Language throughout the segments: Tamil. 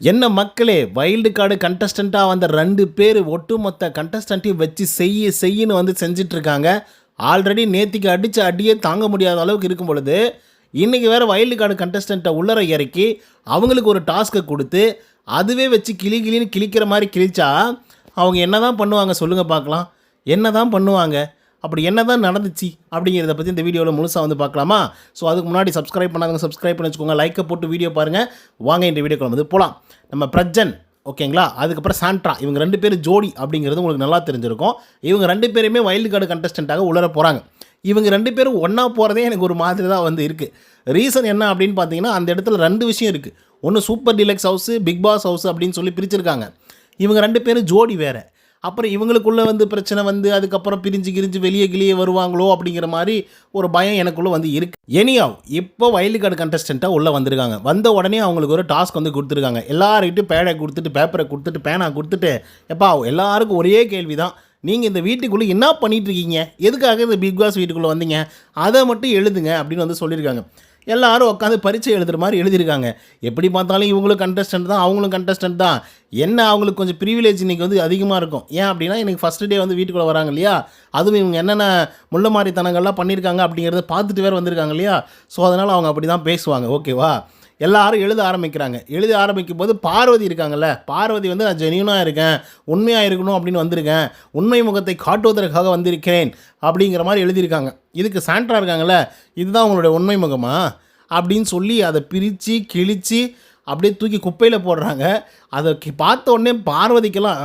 என்ன மக்களே வைல்டு கார்டு கண்டஸ்டண்ட்டாக வந்த ரெண்டு பேர் ஒட்டுமொத்த கண்டஸ்டண்ட்டையும் வச்சு செய்ய செய்யன்னு வந்து செஞ்சிட்ருக்காங்க. ஆல்ரெடி நேத்திக்கு அடித்த அடியே தாங்க முடியாத அளவுக்கு இருக்கும் பொழுது இன்றைக்கி வேறு வைல்டு கார்டு கண்டஸ்டண்ட்டை உள்ளர இறக்கி அவங்களுக்கு ஒரு டாஸ்க்கை கொடுத்து அதுவே வச்சு கிளி கிளின்னு கிழிக்கிற மாதிரி கிழிச்சா அவங்க என்ன தான் பண்ணுவாங்க சொல்லுங்கள் பார்க்கலாம் என்ன தான் பண்ணுவாங்க? அப்படி என்ன தான் நடந்துச்சு அப்படிங்கிறத பற்றி இந்த வீடியோவில் முழுசாக வந்து பார்க்கலாமா? ஸோ அதுக்கு முன்னாடி சப்ஸ்கிரைப் பண்ணாதவங்க சப்ஸ்கிரைப் பண்ணி வச்சுக்கோங்க லைக்கை போட்டு வீடியோ பாருங்கள் வாங்க இந்த வீடியோக்குள்ள வந்து போகலாம் நம்ம பிரஜன் ஓகேங்களா? அதுக்கப்புறம் சாண்ட்ரா. இவங்க ரெண்டு பேரும் ஜோடி அப்படிங்கிறது உங்களுக்கு நல்லா தெரிஞ்சிருக்கும். இவங்க ரெண்டு பேருமே வைல்டு கார்டு கண்டஸ்டண்ட்டாக உள்ள போகிறாங்க இவங்க ரெண்டு பேரும் ஒன்றா போகிறதே எனக்கு ஒரு மாதிரி தான் வந்து இருக்குது ரீசன் என்ன அப்படின்னு பார்த்தீங்கன்னா அந்த இடத்துல ரெண்டு விஷயம் இருக்குது ஒன்று super deluxe house big boss house அப்படின்னு சொல்லி பிரிச்சிருக்காங்க. இவங்க ரெண்டு பேரும் ஜோடி வேறு. அப்புறம் இவங்களுக்குள்ளே வந்து பிரச்சனை வந்து அதுக்கப்புறம் பிரிஞ்சு கிரிஞ்சு வெளியே கிளியே வருவாங்களோ அப்படிங்கிற மாதிரி ஒரு பயம் எனக்குள்ளே வந்து இருக்கு. எனியாவ் இப்போ வைல்டு கார்டு கண்டஸ்டண்ட்டாக உள்ளே வந்திருக்காங்க. வந்த உடனே அவங்களுக்கு ஒரு டாஸ்க் வந்து கொடுத்துருக்காங்க. எல்லார்கிட்டையும் பேடை கொடுத்துட்டு பேப்பரை கொடுத்துட்டு பேனா கொடுத்துட்டு எப்பா எல்லாருக்கும் ஒரே கேள்வி தான் நீங்கள் இந்த வீட்டுக்குள்ளே என்ன பண்ணிகிட்ருக்கீங்க எதுக்காக இந்த பிக் பாஸ் வீட்டுக்குள்ளே வந்தீங்க? அதை மட்டும் எழுதுங்க அப்படின்னு வந்து சொல்லியிருக்காங்க. எல்லாரும் உட்காந்து பரீட்சை எழுதுகிற மாதிரி எழுதியிருக்காங்க. எப்படி பார்த்தாலும் இவங்களும் கண்டஸ்டன்ட் தான் அவங்களும் கண்டஸ்டன்ட் தான். என்ன அவங்களுக்கு கொஞ்சம் ப்ரிவிலேஜ் இன்றைக்கி வந்து அதிகமாக இருக்கும்? ஏன் அப்படின்னா எனக்கு ஃபஸ்ட்டு டே வந்து வீட்டுக்குள்ளே வராங்க இல்லையா? அதுவும் இவங்க என்னென்ன முள்ள மாதிரித்தனங்கள்லாம் பண்ணியிருக்காங்க அப்படிங்கிறத பார்த்துட்டு வேறு வந்திருக்காங்க இல்லையா? ஸோ அதனால் அவங்க அப்படி தான் பேசுவாங்க ஓகேவா எல்லாரும் எழுத ஆரம்பிக்கிறாங்க. எழுத ஆரம்பிக்கும் போது பார்வதி இருக்காங்கல்ல. பார்வதி வந்து நான் ஜெனியூனாக இருக்கேன். உண்மையாக இருக்கணும் அப்படின்னு வந்திருக்கேன். உண்மை முகத்தை காட்டுவதற்காக வந்திருக்கிறேன் அப்படிங்கிற மாதிரி எழுதியிருக்காங்க. இதுக்கு சாண்ட்ரா இருக்காங்கல்ல. இதுதான் உங்களுடைய உண்மை முகமா? அப்படின்னு சொல்லி அதை பிரித்து கிழித்து அப்படியே தூக்கி குப்பையில் போடுறாங்க. அதை கி- பார்த்த உடனே பார்வதிக்கெல்லாம்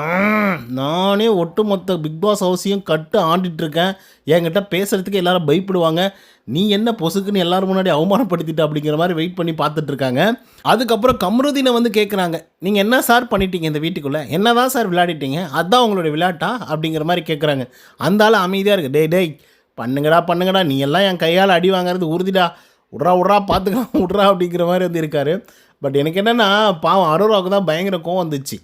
நானே ஒட்டுமொத்த பிக் பாஸ் ஹவுஸையும் கட்டு ஆண்டிட்டுருக்கேன். என்கிட்ட பேசுகிறதுக்கு எல்லாரும் பயப்படுவாங்க. நீ என்ன பொசுக்குன்னு எல்லாரும் முன்னாடி அவமானப்படுத்திட்ட? அப்படிங்கிற மாதிரி வெயிட் பண்ணி பார்த்துட்டு இருக்காங்க அதுக்கப்புறம் கம்ருதீனை வந்து கேட்குறாங்க நீங்கள் என்ன சார் பண்ணிட்டீங்க இந்த வீட்டுக்குள்ளே? என்ன தான் சார் விளையாடிட்டீங்க? அதுதான் உங்களுடைய விளையாட்டா? அப்படிங்கிற மாதிரி கேட்குறாங்க அந்த ஆள் அமைதியாக இருக்குது டே டேய் பண்ணுங்கடா பண்ணுங்கடா. நீ எல்லாம் என் கையால் அடி வாங்குறது உறுதிடா. விட்றா விட்றா பார்த்துக்கலாம் விட்றா அப்படிங்கிற மாதிரி வந்து இருக்காரு. பட் எனக்கு என்னென்னா பாவம் அரோராவுக்கு தான் பயங்கர கோவம் வந்துச்சு.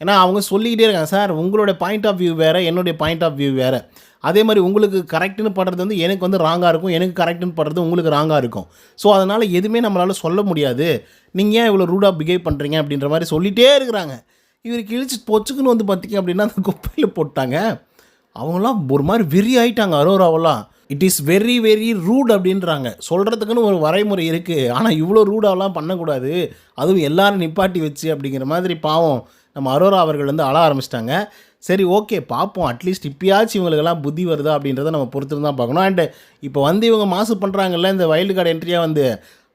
ஏன்னா அவங்க சொல்லிக்கிட்டே இருக்காங்க சார் உங்களோட பாயிண்ட் ஆஃப் வியூ வேறு என்னுடைய பாயிண்ட் ஆஃப் வியூ வேறு. அதே மாதிரி உங்களுக்கு கரெக்டுன்னு படுறது வந்து எனக்கு வந்து ராங்காக இருக்கும். எனக்கு கரெக்டுன்னு படுறது உங்களுக்கு ராங்காக இருக்கும். ஸோ அதனால் எதுவுமே நம்மளால் சொல்ல முடியாது. நீங்கள் ஏன் இவ்வளோ ரூடாக பிஹேவ் பண்ணுறீங்க அப்படின்ற மாதிரி சொல்லிகிட்டே இருக்கிறாங்க. இவருக்கு இழிச்சு பொச்சுக்குன்னு வந்து பார்த்திங்க அப்படின்னா அந்த குப்பையில் போட்டாங்க. அவங்களாம் ஒரு மாதிரி வெறி ஆகிட்டாங்க அரோராவெல்லாம். It is very very rude அப்படின்றாங்க. சொல்கிறதுக்குன்னு ஒரு வரைமுறை இருக்குது ஆனால் இவ்வளோ ரூடாலாம் பண்ணக்கூடாது. அதுவும் எல்லாரும் நிப்பாட்டி வச்சு அப்படிங்கிற மாதிரி பாவம் நம்ம அரோரா அவர்கள் வந்து அழ ஆரம்பிச்சிட்டாங்க. சரி ஓகே பார்ப்போம் அட்லீஸ்ட் இப்பயாச்சும் இவங்களுக்கெல்லாம் புத்தி வருதா அப்படின்றத நம்ம பொறுத்து தான் பார்க்கணும். அண்டு இப்போ வந்து இவங்க மாசு பண்ணுறாங்கல்ல இந்த வைல்டு கார்டு என்ட்ரியாக வந்து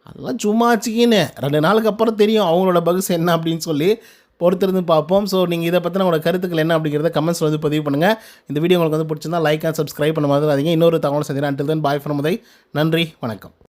அதெல்லாம் சும்மா ஆச்சுக்கின்னு ரெண்டு நாளுக்கு அப்புறம் தெரியும் அவங்களோட பகுஸ் என்ன அப்படின்னு சொல்லி பொறுத்திருந்து பார்ப்போம். ஸோ நீங்கள் இதை பற்றின உங்களோட கருத்துக்கள் என்ன அப்படிங்கிறத கமெண்ட்ஸ் வந்து பதிவு பண்ணுங்கள் இந்த வீடியோ உங்களுக்கு வந்து பிடிச்சிருந்தா லைக் அண்ட் சப்ஸ்கிரைப் பண்ண மாதிரி இன்னொரு தகவல் சந்தினா அண்டில் தென் பாய் ஃப்ரம் நன்றி. வணக்கம்.